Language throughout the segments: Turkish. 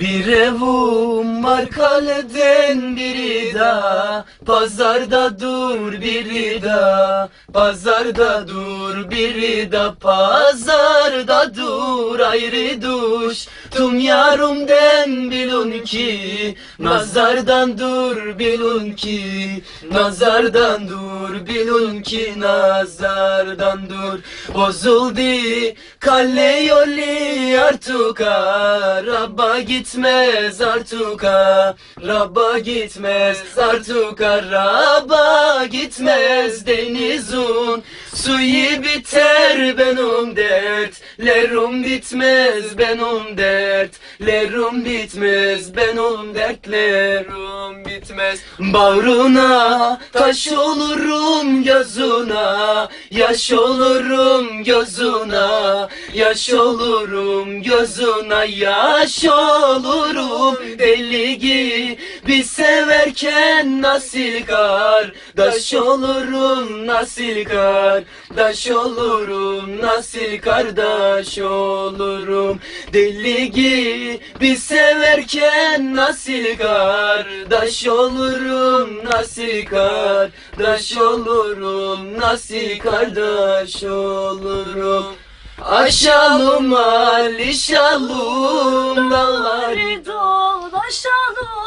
Bir evim var kaleden biri da Pazarda dur biri da Pazarda dur biri da Pazarda dur ayrı duş. Tum yarımden bilun ki Nazardan dur bilun ki Nazardan dur bilun ki Nazardan dur. Bozuldu kalle yoli artuka Rabba gitmez artuka Rabba gitmez artuka Rabba gitmez denizun Suyu biter benim dertlerim bitmez benim dertlerim bitmez benim dertlerim bitmez. Bağrına taş olurum gözüne Yaş olurum gözüne Yaş olurum gözüne Yaş olurum. Deli gibi severken nasıl kardeş olurum nasıl kardeş olurum nasıl kardeş olurum. Deli gibi severken nasıl kardeş olurum nasıl kardeş olurum nasıl kardeş olurum. Aşalım alişalım Dağları dolaşalım,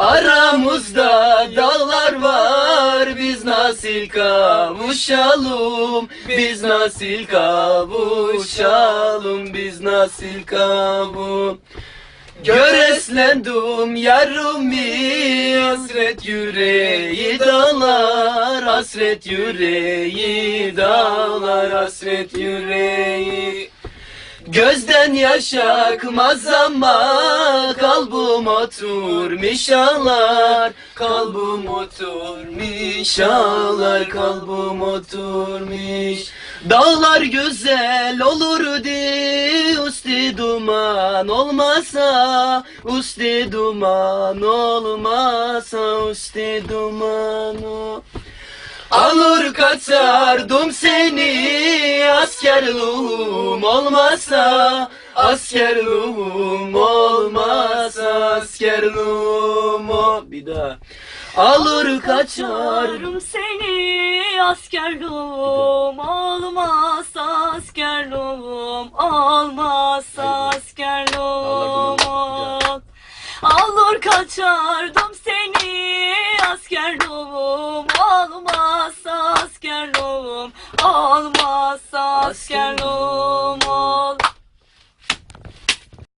Aramızda dağlar var biz nasıl kavuşalım. Biz nasıl kavuşalım biz nasıl kavuş Göreslendim yarımı hasret yüreği dağlar Hasret yüreği dağlar hasret yüreği Gözden yaş akmaz ama kalbim oturmuş ağlar Kalbim oturmuş ağlar kalbim oturmuş Dağlar güzel olur di üstü duman olmasa Üstü duman olmasa üstü duman o- Alır kaçardım seni askerluğum olmasa Askerluğum olmasa askerluğum o Bir daha. Alır kaçar. Kaçarım seni askerluğum olmazsa askerluğum olmazsa askerluğum ol. Alır kaçardım seni askerluğum Olmazsa askerluğum ol.